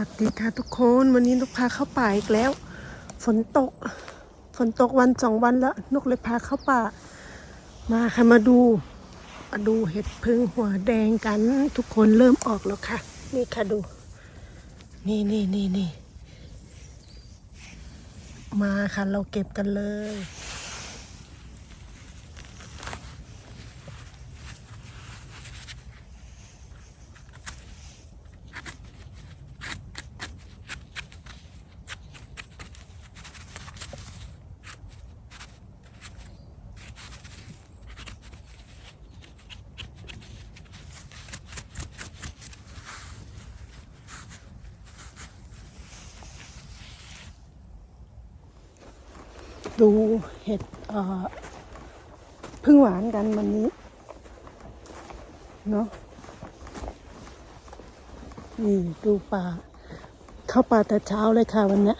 วัสดีค่ะทุกคนวันนี้นกพาเข้าป่าอีกแล้ว ฝนตก ฝนตกวันสองวันแล้ว นกเลยพาเข้าป่า มาค่ะมาดู มาดูเห็ดพึ่งหัวแดงกัน ทุกคนเริ่มออกแล้วค่ะ นี่ค่ะดู นี่นี่นี่นี่มาค่ะเราเก็บกันเลย ดูเห็ดพึ่งหวานกันวันนี้ เนาะนี่ดูป่า เข้าป่าแต่เช้าเลยค่ะวันเนี้ย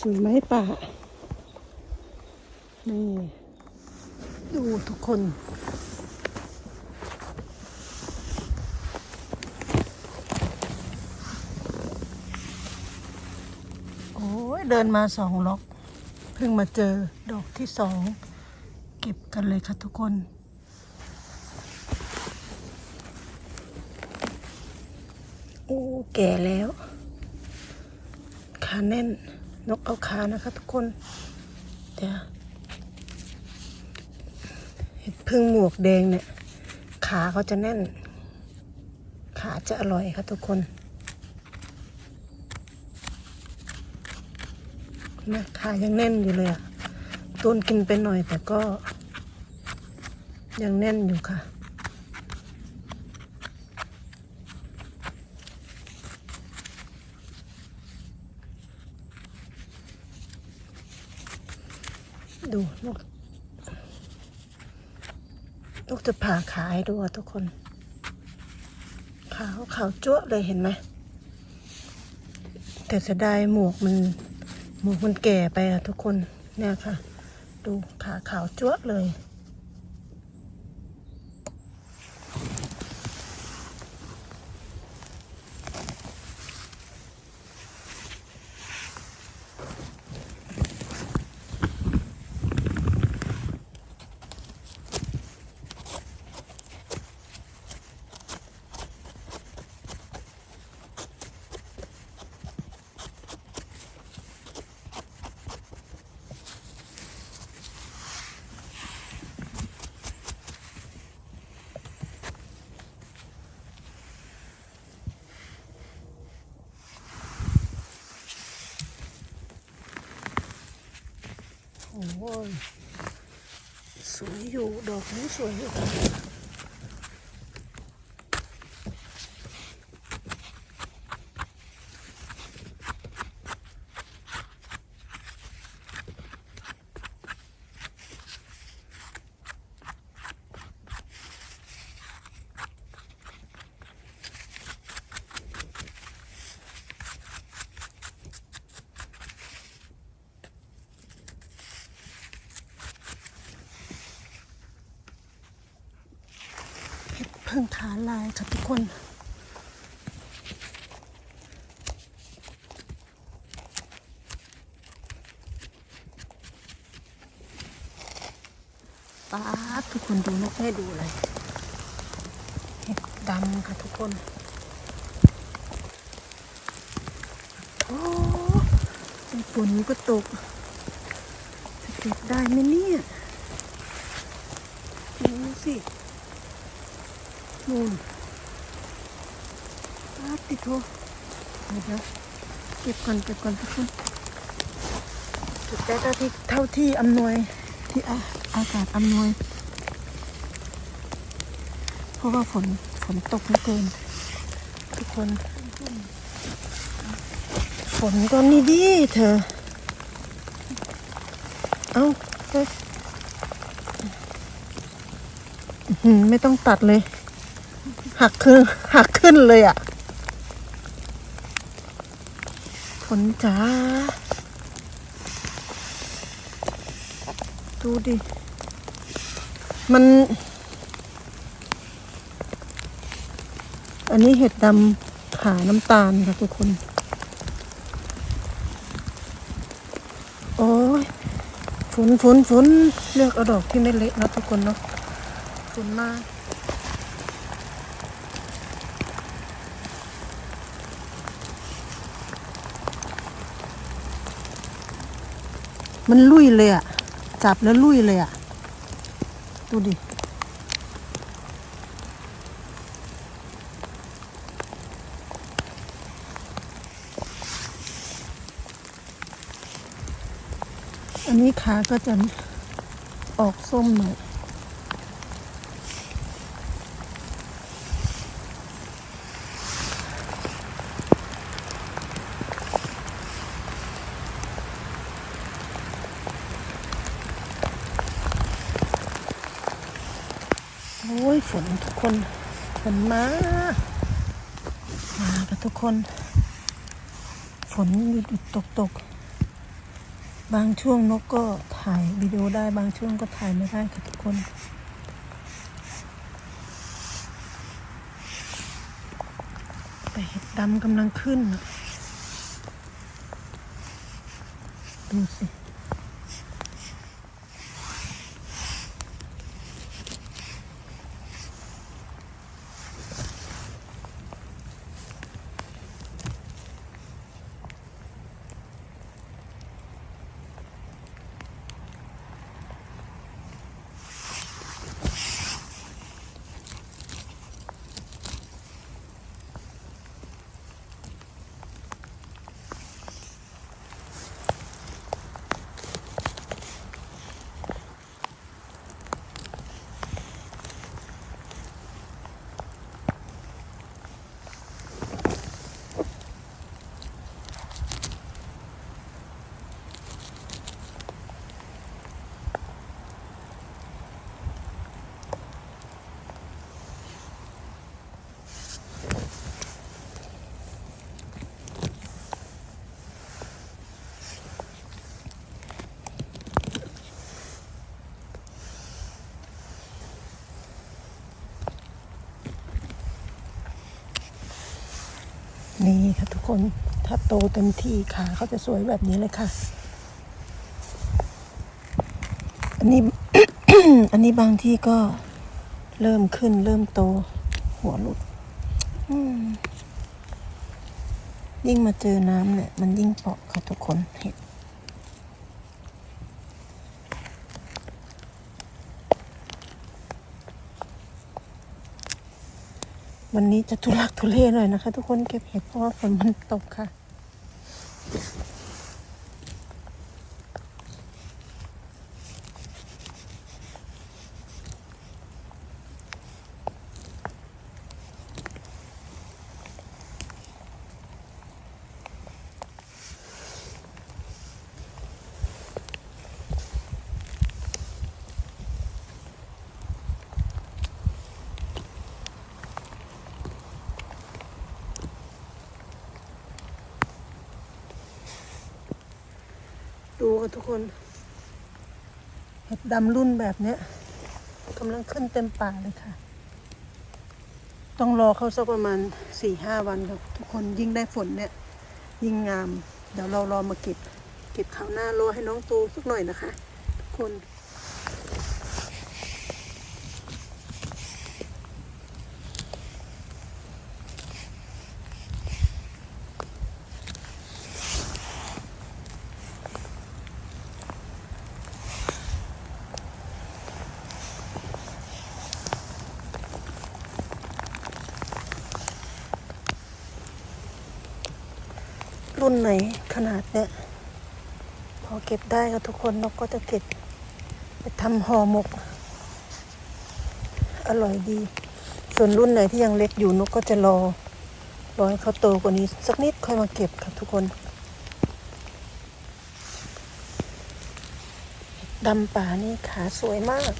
สวยไหมป่า นี่ ดูทุกคนโอ้ยเดินมาสองล็อก พิ่งมาเจอดอกที่สอง เก็บกันเลยค่ะทุกคนโอ้แก่แล้วขาแน่น นกเอาขานะคะทุกคนเดี๋ยวเห็ดพึ่งหมวกแดงเนี่ย ขาเขาจะแน่น ขาจะอร่อยค่ะทุกคน นะขายังแน่นอยู่เลยอะต้นกินไปหน่อยแต่ก็ ยังแน่นอยู่ค่ะ ดูนกนกจะผ่าขายดูอะทุกคน ขาวขาวจั๊วเลยเห็นไหมแต่เสียดายหมวกมัน หมูมันแก่ไปอะทุกคนเนี่ยค่ะ ดูขาขาวจ้วะเลย โอ้ยสวยอยู่ ดอกนี้สวยอยู่ พิ่งขาลายค่ะทุกคนป้าดทุกคนดูนกให้ดูเลย เห็ดดำค่ะทุกคน โอ้ฝนก็ตก จะเก็บได้ไหมเนี่ยดูสิ นู่นป้าติดโทเดี๋ยวเก็บก่อนเก็บก่อนทุกคนเก็บได้เท่าที่เท่าที่อำนวยที่อาอากาศอำนวย เพราะว่าฝนฝนตกเหลือเกิน ทุกคน ฝนก็นี่ดีเธอ เอ้าไม่ต้องตัดเลย หักขึ้นหักขึ้นเลยอะ่ะฝนจ้า ดูดิ มัน อันนี้เห็ดดำหาน้ำตาลค่ะทุกคน โอ้ยฝนฝนฝนเลือกเอาดอกที่ไม่เละนะทุกคนเนาะฝนมาก มันลุยเลยอะจับแล้วลุยเลยอะดูดิ อันนี้ขาก็จะออกส้มหน่อย โอ้ยฝนทุกคนฝนมามากันทุกคน ฝนหยุดตกตกบางช่วงนกก็ถ่ายวิดีโอได้บางช่วงก็ถ่ายไม่ได้ค่ะทุกคนแต่เห็ดดำกำลังขึ้นน่ะดูสิ นี่ค่ะทุกคนถ้าโตเต็มที่ขาเขาจะสวยแบบนี้เลยค่ะ อันนี้ อันนี้บางที่ก็เริ่มขึ้นเริ่มโตหัวหลุดยิ่งมาเจอน้ำเนี่ยมันยิ่งเปราะค่ะทุกคนเห็ด วันนี้จะทุลักทุเลหน่อยนะคะ ทุกคนเก็บเห็ดเพราะว่าฝนมันตกค่ะ ทุกคน เห็ดดำรุ่นแบบเนี้ยกำลังขึ้นเต็มป่าเลยค่ะ ต้องรอเขาสักประมาณสี่ห้าวันครับทุกคนยิ่งได้ฝนเนี่ย ยิ่งงาม เดี๋ยวเรารอมาเก็บ เก็บข้าวหน้ารอให้น้องโตสักหน่อยนะคะ ทุกคน รุ่นไหนขนาดเนี้ยพอเก็บได้ก็ทุกคนนกก็จะเก็บไปทำห่อหมก อร่อยดี ส่วนรุ่นไหนที่ยังเล็กอยู่นกก็จะรอรอให้เขาโตกว่านี้ สักนิดค่อยมาเก็บค่ะทุกคนดำป่านี่ขาสวยมาก